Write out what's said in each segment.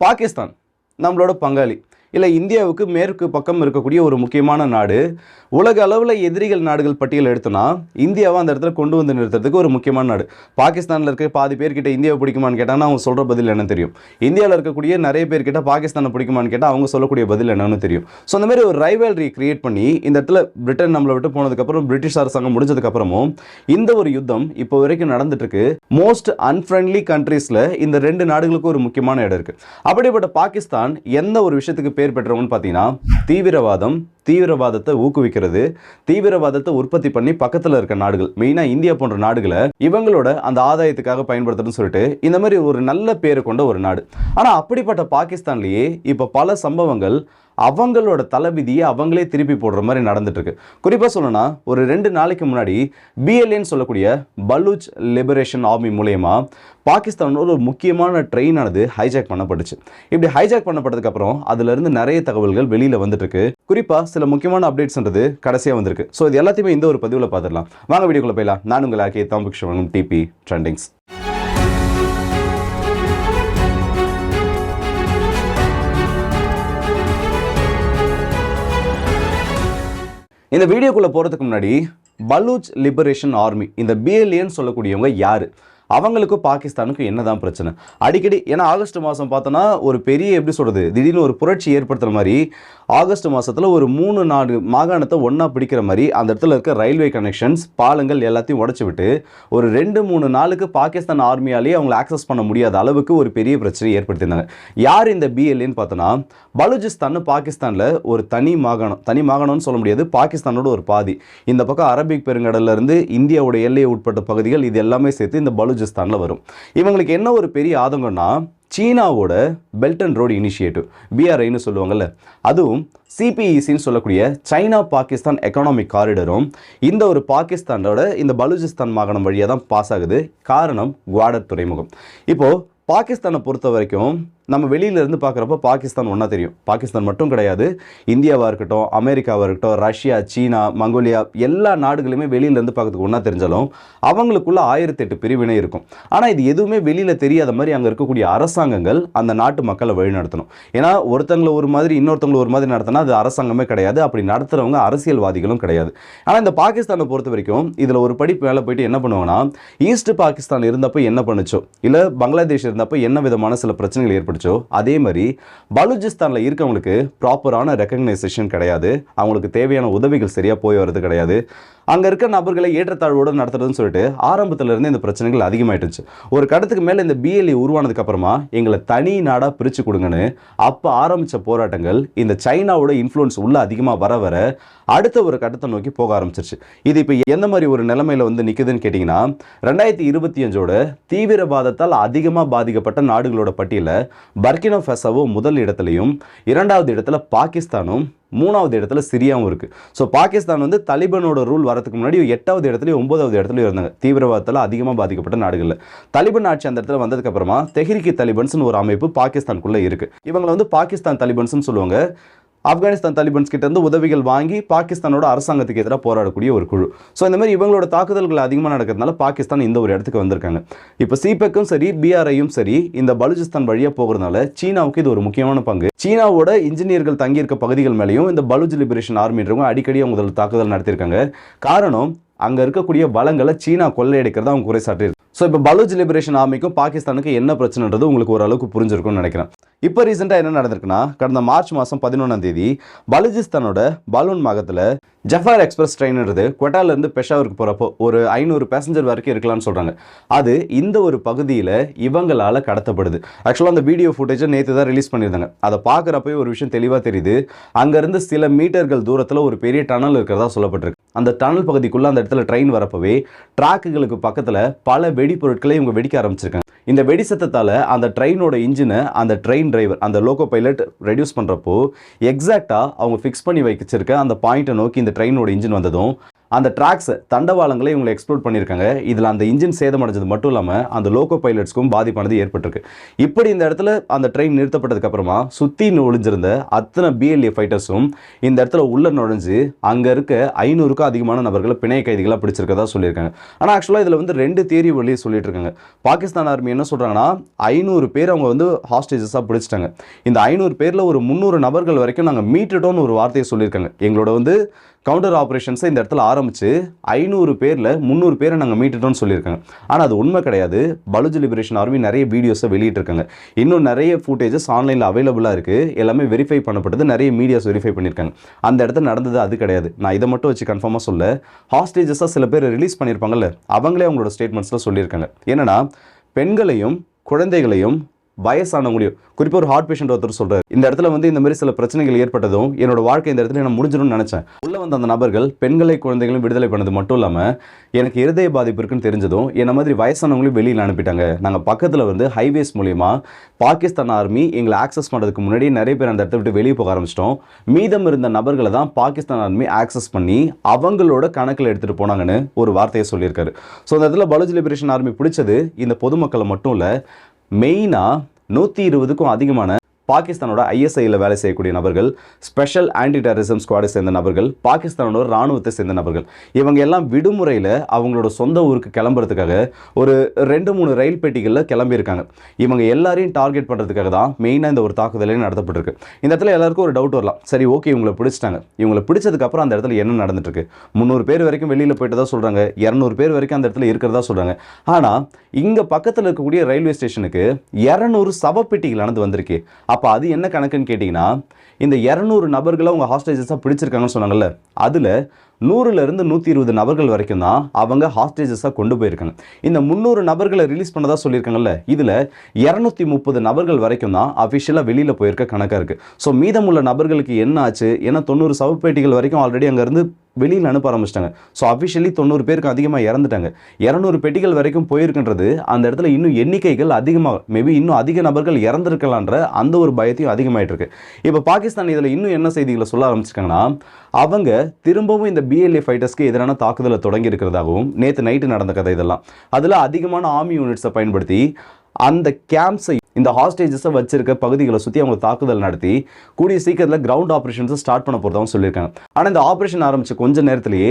பாகிஸ்தான் நம்மளோட பங்காளி இல்லை இந்தியாவுக்கு மேற்கு பக்கம் இருக்கக்கூடிய ஒரு முக்கியமான நாடு. உலக அளவில் எதிரிகள் நாடுகள் பட்டியல் எடுத்தோன்னா இந்தியாவை அந்த இடத்துல கொண்டு வந்து நிறுத்துறதுக்கு ஒரு முக்கியமான நாடு. பாகிஸ்தானில் இருக்க பாதி பேர்கிட்ட இந்தியாவை பிடிக்குமான்னு கேட்டால் அவங்க சொல்கிற பதில் என்ன தெரியும். இந்தியாவில் இருக்கக்கூடிய நிறைய பேர்கிட்ட பாகிஸ்தானை பிடிக்குமான்னு கேட்டால் அவங்க சொல்லக்கூடிய பதில் என்னன்னு தெரியும். ஸோ அந்த மாதிரி ஒரு ரைவல்ரி கிரியேட் பண்ணி இந்த இடத்துல பிரிட்டன் நம்மளை விட்டு போனதுக்கப்புறம் பிரிட்டிஷ் அரசாங்கம் முடிஞ்சதுக்கப்புறமும் இந்த ஒரு யுத்தம் இப்போ வரைக்கும் நடந்துட்டுருக்கு. மோஸ்ட் அன்ஃப்ரெண்ட்லி கண்ட்ரீஸில் இந்த ரெண்டு நாடுகளுக்கும் ஒரு முக்கியமான இடம் இருக்குது அப்படிப்பட்ட பாகிஸ்தான் எந்த ஒரு விஷயத்துக்கு பேர் பெற்றவங்கன்னு பார்த்தீங்கன்னா தீவிரவாதம் தீவிரவாதத்தை ஊக்குவிக்கிறது தீவிரவாதத்தை உற்பத்தி பண்ணி பக்கத்தில் இருக்க நாடுகள் மெயினாக இந்தியா போன்ற நாடுகளை இவங்களோட அந்த ஆதாயத்துக்காக பயன்படுத்துறதுன்னு சொல்லிட்டு இந்த மாதிரி ஒரு நல்ல பேரை கொண்ட ஒரு நாடு. ஆனால் அப்படிப்பட்ட பாகிஸ்தான்லேயே இப்போ பல சம்பவங்கள் அவங்களோட தலைவிதியை அவங்களே திருப்பி போடுற மாதிரி நடந்துட்டு இருக்கு குறிப்பாக சொல்லணும்னா ஒரு ரெண்டு நாளைக்கு முன்னாடி பிஎல்ஏன்னு சொல்லக்கூடிய பலூச் லிபரேஷன் ஆர்மி மூலயமா பாகிஸ்தானோட ஒரு முக்கியமான ட்ரெயினானது ஹைஜாக் பண்ணப்பட்டுச்சு. இப்படி ஹைஜாக் பண்ணப்பட்டதுக்கு அப்புறம் அதுல இருந்து நிறைய தகவல்கள் வெளியில வந்துட்டு இருக்கு குறிப்பா சில முக்கியமான அப்டேட்ஸ்ன்றது கடைசியாக வந்திருக்கு. ஸோ இது எல்லாத்தையுமே இந்த ஒரு பதிவில் பார்த்துடலாம். வாங்க வீடியோக்குள்ள போயிடலாம். நான் உங்கள் ஆக்கே தாம்பிக் டிபி ட்ரெண்டிங்ஸ் இந்த வீடியோக்குள்ளே போகிறதுக்கு முன்னாடி பலூச் லிபரேஷன் ஆர்மி இந்த பிஎல்ஏன்னு சொல்லக்கூடியவங்க யார்? அவங்களுக்கும் பாகிஸ்தானுக்கும் என்னதான் பிரச்சனை? அடிக்கடி ஏன்னா ஆகஸ்ட் மாதம் பார்த்தோன்னா ஒரு பெரிய எப்படி சொல்கிறது திடீர்னு ஒரு புரட்சி ஏற்படுத்துகிற மாதிரி ஆகஸ்ட் மாதத்தில் ஒரு மூணு நாடு மாகாணத்தை ஒன்றா பிடிக்கிற மாதிரி அந்த இடத்துல இருக்க ரயில்வே கனெக்ஷன்ஸ் பாலங்கள் எல்லாத்தையும் உடச்சி விட்டு ஒரு ரெண்டு மூணு நாளுக்கு பாகிஸ்தான் ஆர்மியாலேயே அவங்களை ஆக்சஸ் பண்ண முடியாத அளவுக்கு ஒரு பெரிய பிரச்சனை ஏற்படுத்தியிருந்தாங்க. யார் இந்த பிஎல்ஏன்னு பார்த்தோன்னா பலுஜிஸ்தான் பாகிஸ்தானில் ஒரு தனி மாகாணம் தனி மாகாணம்னு சொல்ல முடியாது பாகிஸ்தானோட ஒரு பாதி. இந்த பக்கம் அரபிக் பெருங்கடல்லேருந்து இந்தியாவோட எல்லையை உட்பட்ட பகுதிகள் இது எல்லாமே சேர்த்து இந்த பலுஜ் பலூச்சிஸ்தானில் வரும். இவங்களுக்கு என்ன ஒரு பெரிய ஆதங்கம்னா சீனாவோட பெல்ட் அண்ட் ரோடு இனிஷியேட்டிவ் பிஆர்ஐன்னு சொல்லுவாங்கல்ல. அதுவும் சிபிஇசின்னு சொல்லக்கூடிய சைனா பாகிஸ்தான் எக்கனாமிக் காரிடரும் இந்த ஒரு பாகிஸ்தானோட இந்த பலூச்சிஸ்தான் மாகாணம் வழியாக தான் பாஸ் ஆகுது. காரணம் குவாடர் துறைமுகம். இப்போது பாகிஸ்தானை பொறுத்த வரைக்கும் நம்ம வெளியில இருந்து பார்க்குறப்ப பாகிஸ்தான் ஒன்றா தெரியும். பாகிஸ்தான் மட்டும் கிடையாது. இந்தியாவாக இருக்கட்டும் அமெரிக்காவாக இருக்கட்டும் ரஷ்யா சீனா மங்கோலியா எல்லா நாடுகளுமே வெளியிலேருந்து பார்க்கறதுக்கு ஒன்றா தெரிஞ்சாலும் அவங்களுக்குள்ள ஆயிரத்தி எட்டு பிரிவினை இருக்கும். ஆனால் இது எதுவுமே வெளியில் தெரியாத மாதிரி அங்கே இருக்கக்கூடிய அரசாங்கங்கள் அந்த நாட்டு மக்களை வழிநடத்தணும் ஏன்னா ஒருத்தங்களை ஒரு மாதிரி இன்னொருத்தவங்களை ஒரு மாதிரி நடத்தினா அது அரசாங்கமே கிடையாது. அப்படி நடத்துகிறவங்க அரசியல்வாதிகளும் கிடையாது. ஆனால் இந்த பாகிஸ்தானை பொறுத்த வரைக்கும் இதில் ஒரு படி மேலே போயிட்டு என்ன பண்ணுவாங்கன்னா ஈஸ்ட் பாகிஸ்தான் இருந்தப்போ என்ன பண்ணுச்சோ இல்லை பங்களாதேஷ் இருந்தப்போ என்ன விதமான சில பிரச்சனைகள் ஏற்பட்டுச்சோ அதே மாதிரி பலூச்சிஸ்தானில் இருக்கவங்களுக்கு ப்ராப்பரான ரெக்கக்னைசேஷன் கிடையாது. அவங்களுக்கு தேவையான உதவிகள் சரியாக போய் வர்றது கிடையாது. அங்கே இருக்க நபர்களை ஏற்றத்தாழ்வோடு நடத்துறதுன்னு சொல்லிட்டு ஆரம்பத்துல இந்த பிரச்சனைகள் அதிகமாயிட்டுச்சு. ஒரு கடத்துக்கு மேலே இந்த பிஎல்இ உருவானதுக்கு அப்புறமா எங்களை தனி நாடாக பிரித்து கொடுங்கன்னு அப்போ ஆரம்பித்த போராட்டங்கள் இந்த சைனாவோட இன்ஃப்ளூயன்ஸ் உள்ளே அதிகமாக வர வர அடுத்த ஒரு கட்டத்தை நோக்கி போக ஆரம்பிச்சிருச்சு. இது இப்போ எந்த மாதிரி ஒரு நிலைமையில வந்து நிற்குதுன்னு கேட்டிங்கன்னா ரெண்டாயிரத்தி இருபத்தி அஞ்சோட தீவிரவாதத்தால் அதிகமாக பாதிக்கப்பட்ட நாடுகளோட பட்டியலில் பர்கினோ ஃபெசவோ முதல் இடத்துலையும் இரண்டாவது இடத்துல பாகிஸ்தானும் மூணாவது இடத்துல சிரியாவும் இருக்குது ஸோ பாகிஸ்தான் வந்து தலிபனோட ரூல் வரதுக்கு முன்னாடி எட்டாவது இடத்துலையும் ஒன்பதாவது இடத்துலையும் இருந்தாங்க. தீவிரவாதத்தில் அதிகமாக பாதிக்கப்பட்ட நாடுகளில். தலிபன் ஆட்சி அந்த இடத்துல வந்ததுக்கப்புறமா தெஹ்ரிக்கி தலிபன்ஸ்னு ஒரு அமைப்பு பாகிஸ்தானுக்குள்ளே இருக்குது இவங்களை வந்து பாகிஸ்தான் தலிபன்ஸ்னு சொல்லுவாங்க. ஆப்கானிஸ்தான் தாலிபன்ஸ் கிட்ட இருந்து உதவிகள் வாங்கி பாகிஸ்தானோட அரசாங்கத்துக்கு எதிராக போராடக்கூடிய ஒரு குழு. ஸோ இந்த மாதிரி இவங்களோட தாக்குதல்கள் அதிகமாக நடக்கிறதுனால பாகிஸ்தான் இந்த ஒரு இடத்துக்கு வந்திருக்காங்க. இப்போ சிபெக்கும் சரி பிஆர்ஐயும் சரி இந்த பலுஜிஸ்தான் வழியாக போகிறதுனால சீனாவுக்கு இது ஒரு முக்கியமான பங்கு. சீனாவோட இன்ஜினியர்கள் தங்கியிருக்க பகுதிகள் மேலேயும் இந்த பலுஜ் லிபரேஷன் ஆர்மின்றவங்க அடிக்கடி அவங்க தாக்குதல் நடத்தியிருக்காங்க. காரணம் அங்கே இருக்கக்கூடிய வளங்களை சீனா கொள்ளையடிக்கிறதா அவங்க குறைசாட்டி ஸோ இப்போ பலூச் லிபரேஷன் ஆர்மிக்கும் பாகிஸ்தானுக்கு என்ன பிரச்சனைன்றது உங்களுக்கு ஓரளவுக்கு புரிஞ்சிருக்கும்னு நினைக்கிறேன். இப்போ ரீசெண்டாக என்ன நடந்திருக்குன்னா கடந்த மார்ச் மாதம் பதினொன்றாம் தேதி பலுச்சிஸ்தானோட பலூன் மாகத்தில் ஜஃபார் எக்ஸ்பிரஸ் ட்ரெயின்றது கொட்டாலேருந்து பெஷாவருக்கு போகிறப்போ ஒரு ஐநூறு பேசஞ்சர் வரைக்கும் இருக்கலாம்னு சொல்கிறாங்க அது இந்த ஒரு பகுதியில் இவங்களால் கடத்தப்படுது. ஆக்சுவலாக அந்த வீடியோ ஃபுட்டேஜை நேற்று தான் ரிலீஸ் பண்ணியிருந்தாங்க. அதை பார்க்குறப்போ ஒரு விஷயம் தெளிவாக தெரியுது. அங்கேருந்து சில மீட்டர்கள் தூரத்தில் ஒரு பெரிய டனல் இருக்கிறதா சொல்லப்பட்டிருக்கு. அந்த டனல் பகுதிக்குள்ளே அந்த இடத்துல ட்ரெயின் வரப்பவே ட்ராக்குகளுக்கு பக்கத்தில் பல வெடிப்பொருட்களை இவங்க வெடிக்க ஆரம்பிச்சிருக்காங்க. இந்த வெடி சத்தத்தால் அந்த ட்ரெயினோட இன்ஜினை அந்த ட்ரெயின் டிரைவர் அந்த லோகோ பைலட் ரெடியூஸ் பண்ணுறப்போ எக்ஸாக்டாக அவங்க ஃபிக்ஸ் பண்ணி வச்சிருக்க அந்த பாயிண்ட்டை நோக்கி இந்த ட்ரெயினோட இன்ஜின் வந்ததும் அந்த ட்ராக்ஸ் தண்டவாளங்களை இவங்களை எக்ஸ்ப்ளோர் பண்ணியிருக்காங்க. இதில் அந்த இன்ஜின் சேதமடைஞ்சது மட்டும் இல்லாமல் அந்த லோக்கோ பைலட்ஸ்க்கும் பாதிப்பானது ஏற்பட்டிருக்கு. இப்படி இந்த இடத்துல அந்த ட்ரெயின் நிறுத்தப்பட்டதுக்கப்புறமா சுற்றி ஒளிஞ்சிருந்த அத்தனை பிஎல்ஏ ஃபைட்டர்ஸும் இந்த இடத்துல உள்ள நுழைஞ்சு அங்கே இருக்க ஐநூறுக்கும் அதிகமான நபர்களை பிணைய கைதிகளாக பிடிச்சிருக்கதா சொல்லியிருக்காங்க. ஆனால் ஆக்சுவலாக இதில் வந்து ரெண்டு தேரி வழியை சொல்லிட்டு இருக்காங்க பாகிஸ்தான் ஆர்மி என்ன சொல்கிறாங்கன்னா ஐநூறு பேர் அவங்க வந்து ஹாஸ்டேஜஸாக பிடிச்சிட்டாங்க. இந்த ஐநூறு பேரில் ஒரு முந்நூறு நபர்கள் வரைக்கும் நாங்கள் மீட்டுட்டோம்னு ஒரு வார்த்தையை சொல்லியிருக்காங்க. எங்களோட வந்து கவுண்டர் ஆப்ரேஷன்ஸை இந்த இடத்துல ஆரம்பித்து ஐநூறு பேரில் முந்நூறு பேரை நாங்கள் மீட்டுட்டோம்னு சொல்லியிருக்காங்க. ஆனால் அது உண்மை கிடையாது. பலுஜ் லிபரேஷன் ஆர்மி நிறைய வீடியோஸை வெளியிட்டிருக்காங்க. இன்னும் நிறைய ஃபுட்டேஜஸ் ஆன்லைனில் அவைலபிளாக இருக்குது எல்லாமே வெரிஃபை பண்ணப்பட்டது. நிறைய மீடியாஸ் வெரிஃபை பண்ணியிருக்காங்க. அந்த இடத்துல நடந்தது அது கிடையாது. நான் இதை மட்டும் வச்சு கன்ஃபார்மாக சொல்ல ஹாஸ்டேஜஸாக சில பேர் ரிலீஸ் பண்ணியிருப்பாங்கல்ல அவங்களே அவங்களோட ஸ்டேட்மெண்ட்ஸில் சொல்லியிருக்காங்க. என்னென்னா பெண்களையும் குழந்தைகளையும் வயசானவங்களையும் குறிப்பாக ஒரு ஹார்ட் பேஷண்ட் ஒருத்தர் சொல்கிறார் இந்த இடத்துல வந்து இந்த மாதிரி சில பிரச்சனைகள் ஏற்பட்டதும் என்னோட வாழ்க்கை இந்த இடத்துல நான் முடிஞ்சிடும்னு நினச்சேன். உள்ள வந்த அந்த நபர்கள் பெண்களை குழந்தைகளும் விடுதலை பண்ணது மட்டும் இல்லாமல் எனக்கு இருதய பாதிப்பு இருக்குன்னு தெரிஞ்சதும் என்ன மாதிரி வயசானவங்களையும் வெளியில் அனுப்பிட்டாங்க. நாங்கள் பக்கத்தில் வந்து ஹைவேஸ் மூலிமா பாகிஸ்தான் ஆர்மி எங்களை ஆக்சஸ் பண்ணுறதுக்கு முன்னாடி நிறைய பேர் அந்த இடத்த விட்டு வெளியே போக ஆரம்பிச்சிட்டோம். மீதம் இருந்த நபர்களை தான் பாகிஸ்தான் ஆர்மி ஆக்சஸ் பண்ணி அவங்களோட கணக்கில் எடுத்துகிட்டு போனாங்கன்னு ஒரு வார்த்தையை சொல்லியிருக்காரு. ஸோ அந்த இடத்துல பலோஜ் லிபரேஷன் ஆர்மி பிடிச்சது இந்த பொதுமக்களை மட்டும் இல்லை மெயினாக நூற்றி இருபதுக்கும் அதிகமான பாகிஸ்தானோட ஐஎஸ்ஐயில் வேலை செய்யக்கூடிய நபர்கள் ஸ்பெஷல் ஆன்டி டெரரிசம் ஸ்குவாடை சேர்ந்த நபர்கள் பாகிஸ்தானோட ராணுவத்தை சேர்ந்த நபர்கள். இவங்க எல்லாம் விடுமுறையில் அவங்களோட சொந்த ஊருக்கு கிளம்புறதுக்காக ஒரு ரெண்டு மூணு ரயில் பெட்டிகளில் கிளம்பியிருக்காங்க. இவங்க எல்லாரையும் டார்கெட் பண்ணுறதுக்காக தான் மெயினாக இந்த ஒரு தாக்குதலே நடத்தப்பட்டிருக்கு. இந்த இடத்துல எல்லாருக்கும் ஒரு டவுட் வரலாம். சரி ஓகே இவங்களை பிடிச்சிட்டாங்க. இவங்களை பிடிச்சதுக்கப்புறம் அந்த இடத்துல என்ன நடந்துட்டுருக்கு? முந்நூறு பேர் வரைக்கும் வெளியில் போயிட்டு தான் சொல்கிறாங்க இரநூறு பேர் வரைக்கும் அந்த இடத்துல இருக்கிறதா சொல்கிறாங்க ஆனால் இங்கே பக்கத்தில் இருக்கக்கூடிய ரயில்வே ஸ்டேஷனுக்கு இரநூறு சவப்பெட்டிகள் நடந்து வந்திருக்கு. அப்போ அது என்ன கணக்குன்னு கேட்டிங்கன்னா இந்த இரநூறு நபர்களை உங்கள் ஹாஸ்டேஜஸாக பிடிச்சிருக்காங்கன்னு சொன்னாங்கல்ல அதில் நூறுலேருந்து நூற்றி இருபது நபர்கள் வரைக்கும் தான் அவங்க ஹாஸ்டேஜஸாக கொண்டு போயிருக்காங்க. இந்த முந்நூறு நபர்களை ரிலீஸ் பண்ணதா சொல்லியிருக்காங்கல்ல இதில் இரநூத்தி முப்பது நபர்கள் வரைக்கும் தான் அஃபிஷியலாக வெளியில் போயிருக்க கணக்காக இருக்குது ஸோ மீதமுள்ள நபர்களுக்கு என்ன ஆச்சு? ஏன்னா தொண்ணூறு சவப்பேட்டிகள் வரைக்கும் ஆல்ரெடி அங்கேருந்து வெளியில் அனுப்ப ஆரம்பிச்சிட்டாங்க. ஸோ அஃபிஷியலி தொண்ணூறு பேருக்கு அதிகமாக இறந்துட்டாங்க. இரநூறு பெட்டிகள் வரைக்கும் போயிருக்கின்றது அந்த இடத்துல இன்னும் எண்ணிக்கைகள் அதிகமாக மேபி இன்னும் அதிக நபர்கள் இறந்துருக்கலான்ற அந்த ஒரு பயத்தையும் அதிகமாயிட்டு இருக்கு. இப்போ பாகிஸ்தான் இதில் இன்னும் என்ன செய்திகளை சொல்ல ஆரம்பிச்சிருக்காங்கன்னா அவங்க திரும்பவும் இந்த பிஎல்ஏ ஃபைட்டர்ஸ்க்கு எதிரான தாக்குதலை தொடங்கி இருக்கிறதாகவும் நேற்று நைட்டு நடந்த கதை இதெல்லாம். அதில் அதிகமான ஆர்மி யூனிட்ஸை பயன்படுத்தி அந்த கேம்ப்ஸை இந்த ஹாஸ்டேஜஸை வச்சிருக்க பகுதிகளை சுற்றி அவங்க தாக்குதல் நடத்தி கூடிய சீக்கிரத்தில் கிரவுண்ட் ஆப்ரேஷன்ஸை ஸ்டார்ட் பண்ண போகிறதாகவும் சொல்லியிருக்காங்க. ஆனால் இந்த ஆப்ரேஷன் ஆரம்பித்த கொஞ்ச நேரத்திலேயே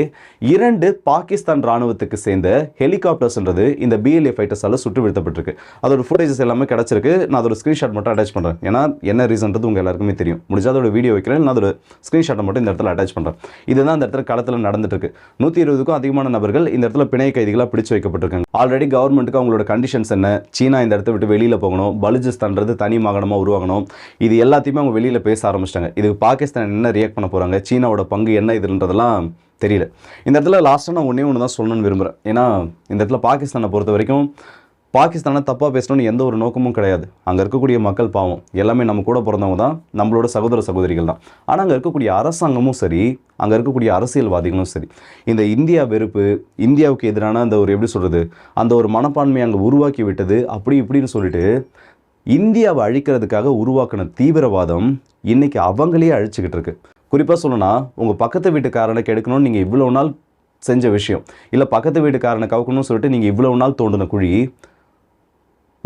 இரண்டு பாகிஸ்தான் ராணுவத்துக்கு சேர்ந்த ஹெலிகாப்டர்ஸ்ன்றது இந்த பிஎல்ஏ ஃபைட்டர்ஸால் சுட்டு வீழ்த்தப்பட்டிருக்கு. அதோட ஃபுட்டேஜஸ் எல்லாமே கிடச்சிருக்கு. நான் அதோட ஸ்க்ரீன்ஷாட் மட்டும் அட்டாச் பண்ணுறேன் ஏன்னா என்ன ரீசன்றது உங்கள் எல்லாருக்குமே தெரியும். முடிஞ்சால் அதோட வீடியோ வைக்கிறேன். நான் அதோட ஸ்க்ரீன்ஷாட்டை மட்டும் இந்த இடத்துல அட்டாச் பண்ணுறேன் இதுதான் இந்த இடத்துல களத்தில் நடந்துட்டுருக்கு. நூற்றி இருபதுக்கும் அதிகமான நபர்கள் இந்த இடத்துல பிணை கைதிகளாக பிடிச்சு வைக்கப்பட்டிருக்காங்க. ஆல்ரெடி கவர்மெண்ட்டுக்கு அவங்களோட கண்டிஷன்ஸ் என்ன? சீனா இந்த இடத்த விட்டு வெளியில் போகணும். பலுஜிஸ்தான்றது தனி மாகாணமாக உருவாகணும். இது எல்லாத்தையுமே அவங்க வெளியில் பேச ஆரம்பிச்சிட்டாங்க. இதுக்கு பாகிஸ்தான் என்ன ரியாக்ட் பண்ண போகிறாங்க சீனாவோட பங்கு என்ன இதுன்றதெல்லாம் தெரியல. இந்த இடத்துல லாஸ்ட்டாக நான் ஒன்றே ஒன்று தான் சொல்லணும்னு விரும்புகிறேன் ஏன்னா இந்த இடத்துல பாகிஸ்தானை பொறுத்த வரைக்கும் பாகிஸ்தானை தப்பாக பேசணும்னு எந்த ஒரு நோக்கமும் கிடையாது. அங்கே இருக்கக்கூடிய மக்கள் பாவம். எல்லாமே நம்ம கூட பிறந்தவங்க தான் நம்மளோட சகோதர சகோதரிகள் தான். ஆனால் அங்கே இருக்கக்கூடிய அரசாங்கமும் சரி அங்கே இருக்கக்கூடிய அரசியல்வாதிகளும் சரி இந்த இந்தியா வெறுப்பு இந்தியாவுக்கு எதிரான அந்த ஒரு எப்படி சொல்கிறது அந்த ஒரு மனப்பான்மையை அங்கே உருவாக்கி விட்டது அப்படி இப்படின்னு சொல்லிட்டு இந்தியாவை அழிக்கிறதுக்காக உருவாக்கின தீவிரவாதம் இன்னைக்கு அவங்களே அழிச்சுக்கிட்டு இருக்கு. குறிப்பாக சொல்லணும்னா உங்கள் பக்கத்து வீட்டுக்காரனை கெடுக்கணும்னு நீங்கள் இவ்வளோ நாள் செஞ்ச விஷயம் இல்லை பக்கத்து வீட்டுக்காரனை கவுக்கணும்னு சொல்லிட்டு நீங்கள் இவ்வளோ நாள் தோண்டின குழி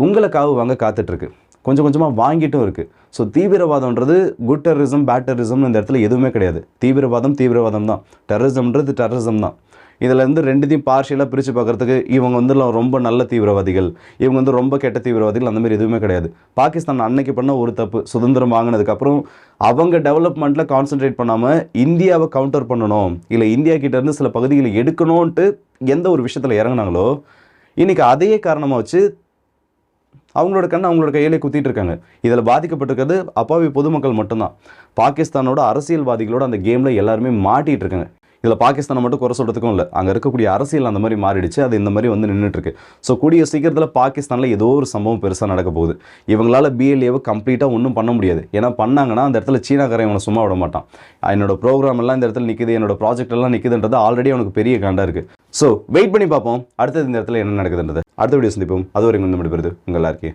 உங்களை காவு வாங்க காத்துட்ருக்கு கொஞ்சம் கொஞ்சமாக வாங்கிட்டும் இருக்குது ஸோ தீவிரவாதம்ன்றது குட் டெரரிசம் பேட் டெரரிசம் இந்த இடத்துல எதுவுமே கிடையாது. தீவிரவாதம் தீவிரவாதம் தான். டெரரிசம்ன்றது டெரரிசம் தான். இதில் இருந்து ரெண்டுத்தையும் பார்ஷியலாக பிரித்து பார்க்குறதுக்கு இவங்க வந்து ரொம்ப நல்ல தீவிரவாதிகள். இவங்க வந்து ரொம்ப கெட்ட தீவிரவாதிகள் அந்த மாதிரி எதுவுமே கிடையாது. பாகிஸ்தான் அன்னைக்கு பண்ண ஒரு தப்பு சுதந்திரம் வாங்கினதுக்கப்புறம் அவங்க டெவலப்மெண்ட்டில் கான்சென்ட்ரேட் பண்ணாமல் இந்தியாவை கவுண்டர் பண்ணணும் இல்லை இந்தியா கிட்டேருந்து சில பகுதிகளை எடுக்கணும்ன்ட்டு எந்த ஒரு விஷயத்தில் இறங்குனாங்களோ இன்றைக்கி அதையே காரணமாக வச்சு அவங்களோட கண்ணை அவங்களோட கையிலே குத்திட்டு இருக்காங்க. இதில் பாதிக்கப்பட்டிருக்கிறது அப்பாவி பொதுமக்கள் மட்டும்தான். பாகிஸ்தானோட அரசியல்வாதிகளோட அந்த கேமில் எல்லாருமே மாட்டிகிட்டு இருக்காங்க. இதில் பாகிஸ்தானை மட்டும் குறை சொல்கிறதுக்கும் இல்லை. அங்கே இருக்கக்கூடிய அரசியல் அந்த மாதிரி மாறிடுச்சு. அது இந்த மாதிரி வந்து நின்றுட்டு இருக்கு ஸோ கூடிய சீக்கிரத்தில் பாகிஸ்தானில் ஏதோ ஒரு சம்பவம் பெருசாக நடக்க போகுது. இவங்களால் பிஎல்ஏவை கம்ப்ளீட்டாக ஒன்றும் பண்ண முடியாது. ஏன்னா பண்ணாங்கன்னா அந்த இடத்துல சீனாக்காரன் இவனை சும்மா விட மாட்டான். என்னோட ப்ரோக்ராம் எல்லாம் இந்த இடத்துல நிற்குது என்னோட ப்ராஜெக்ட் எல்லாம் நிற்குதுன்றது ஆல்ரெடி அவனுக்கு பெரிய காண்டாக இருக்குது ஸோ வெயிட் பண்ணி பார்ப்போம். அடுத்தது இந்த இடத்துல என்ன நடக்குதுன்றது. அடுத்த வீடியோ சந்திப்போம். அது வரைக்கும் வந்து முடிப்பது உங்கள் எல்லாருக்கே